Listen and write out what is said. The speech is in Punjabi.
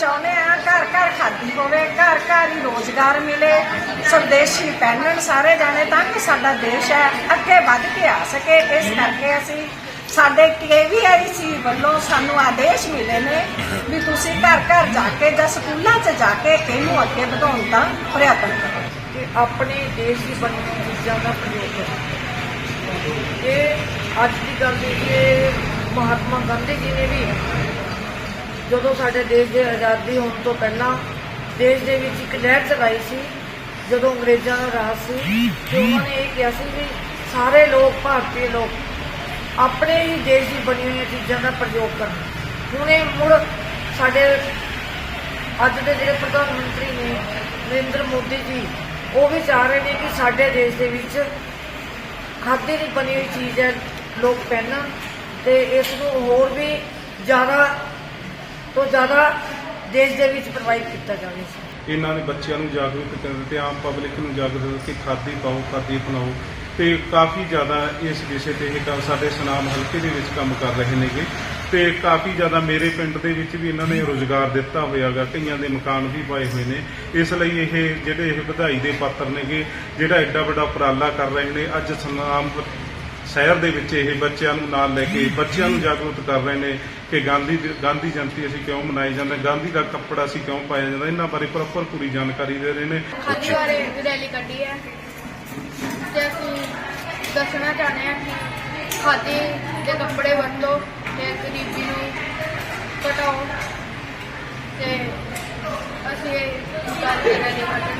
ਚਾਹੁੰਦੇ ਆ ਘਰ ਘਰ ਖਾਦੀ ਹੋਵੇ, ਘਰ ਘਰ ਹੀ ਰੋਜ਼ਗਾਰ ਮਿਲੇ। ਸਵਦੇਸ਼ੀ ਪਹਿਨਣ ਸਾਰੇ ਜਾਣੇ ਤਾਂ ਕਿ ਸਾਡਾ ਦੇਸ਼ ਹੈ, ਅੱਗੇ ਵੱਧ ਕੇ ਆ ਸਕੇ। ਇਸ ਕਰਕੇ ਅਸੀਂ ਸਾਡੇ ਕੇਵੀਆਈਸੀ ਵੱਲੋਂ ਸਾਨੂੰ ਆਦੇਸ਼ ਮਿਲੇ ਨੇ ਵੀ ਤੁਸੀਂ ਘਰ ਘਰ ਜਾ ਕੇ ਜਾਂ ਸਕੂਲਾਂ 'ਚ ਜਾ ਕੇ ਇਹਨੂੰ ਅੱਗੇ ਵਧਾਉਣ ਦਾ ਪ੍ਰਯਤਨ ਕਰੋ। ਕਿ ਆਪਣੇ ਦੇਸ਼ ਦੀ ਬਣੀ ਚੀਜ਼ਾਂ ਦਾ ਪ੍ਰਯੋਗ ਕਰੋ ਇਹ ਅੱਜ ਦੀ ਗੱਲ ਨਹੀਂ ਕਿ ਮਹਾਤਮਾ ਗਾਂਧੀ ਜੀ ਨੇ ਵੀ ਜਦੋਂ ਸਾਡੇ ਦੇਸ਼ ਦੇ ਆਜ਼ਾਦੀ ਹੋਣ ਤੋਂ ਪਹਿਲਾਂ ਦੇਸ਼ ਦੇ ਵਿੱਚ ਇੱਕ ਲਹਿਰ ਚਲਾਈ ਸੀ, ਜਦੋਂ ਅੰਗਰੇਜ਼ਾਂ ਦਾ ਰਾਜ ਸੀ, ਤੇ ਉਹਨਾਂ ਨੇ ਇਹ ਕਿਹਾ ਸੀ ਵੀ ਸਾਰੇ ਲੋਕ, ਭਾਰਤੀ ਲੋਕ ਆਪਣੇ ਹੀ ਦੇਸ਼ ਦੀ ਬਣੀ ਹੋਈਆਂ ਚੀਜ਼ਾਂ ਦਾ ਪ੍ਰਯੋਗ ਕਰਨ। ਹੁਣ ਇਹ ਮੁੜ ਸਾਡੇ ਅੱਜ ਦੇ ਜਿਹੜੇ ਪ੍ਰਧਾਨ ਮੰਤਰੀ ਨੇ, ਨਰਿੰਦਰ ਮੋਦੀ ਜੀ, ਉਹ ਵੀ ਚਾਹ ਰਹੇ ਨੇ ਕਿ ਸਾਡੇ ਦੇਸ਼ ਦੇ ਵਿੱਚ ਖਾਦੀ ਦੀ ਬਣੀ ਹੋਈ ਚੀਜ਼ ਹੈ, ਲੋਕ ਪਹਿਨਣ ਤੇ ਇਸ ਨੂੰ ਹੋਰ ਵੀ ਜ਼ਿਆਦਾ ਤੋਂ ਜ਼ਿਆਦਾ ਦੇਸ਼ ਦੇ ਵਿੱਚ ਪ੍ਰਵਾਹਿਤ ਕੀਤਾ ਜਾਵੇ ਇਹਨਾਂ ਨੇ ਬੱਚਿਆਂ ਨੂੰ ਜਾਗਰੂਕ ਕਰਨ ਤੇ ਆਮ ਪਬਲਿਕ ਨੂੰ ਜਾਗਰੂਕ ਕਿ ਖਾਦੀ ਪਾਓ, ਖਾਦੀ ਅਪਣਾਓ ਤੇ ਕਾਫੀ ਜ਼ਿਆਦਾ ਇਸ ਵਿਸ਼ੇ ਤੇ ਇਹ ਕੰਮ ਸਾਡੇ ਸੁਨਾਮ ਹਲਕੇ ਦੇ ਵਿੱਚ ਕੰਮ ਕਰ ਰਹੇ ਨੇਗੇ ਤੇ ਕਾਫੀ ਜ਼ਿਆਦਾ ਮੇਰੇ ਪਿੰਡ ਦੇ ਵਿੱਚ ਵੀ ਇਹਨਾਂ ਨੇ ਰੋਜ਼ਗਾਰ ਦਿੱਤਾ ਹੋਇਆਗਾ, ਕਈਆਂ ਦੇ ਮਕਾਨ ਵੀ ਪਾਏ ਹੋਏ ਨੇ। ਇਸ ਲਈ ਇਹ ਜਿਹੜੇ ਇਹ ਵਧਾਈ ਦੇ ਪਾਤਰ ਨੇਗੇ, ਜਿਹੜਾ ਐਡਾ ਵੱਡਾ ਉਪਰਾਲਾ ਕਰ ਰਹੇ ਨੇ, ਅੱਜ ਸੁਨਾਮ ਸ਼ਹਿਰ ਦੇ ਵਿੱਚ ਇਹ ਬੱਚਿਆਂ ਨੂੰ ਨਾਲ ਲੈ ਕੇ ਬੱਚਿਆਂ ਨੂੰ ਜਾਗਰੂਕ ਕਰ ਰਹੇ ਨੇ ਕਿ ਗਾਂਧੀ ਗਾਂਧੀ ਜਯੰਤੀ ਅਸੀਂ ਕਿਉਂ ਮਨਾਈ ਜਾਂਦੇ ਗਾਂਧੀ ਦਾ ਕੱਪੜਾ ਅਸੀਂ ਕਿਉਂ ਪਾਇਆ ਜਾਂਦਾ? ਇਹਨਾਂ ਬਾਰੇ ਪ੍ਰੋਪਰ ਪੂਰੀ ਜਾਣਕਾਰੀ ਦੇ ਰਹੇ ਨੇ। ਖਾਦੀ ਬਾਰੇ ਰੈਲੀ ਕੱਢੀ ਹੈ ਤੇ ਅਸੀਂ ਦੱਸਣਾ ਚਾਹੁੰਦੇ ਹਾਂ ਕਿ ਖਾਦੀ ਦੇ ਕੱਪੜੇ ਵਰਤੋ ਤੇ ਗਰੀਬੀ ਨੂੰ ਘਟਾਓ ਤੇ ਅਸੀਂ ਇਹ ਗੱਲ ਰੈਲੀ ਕੱਢਣ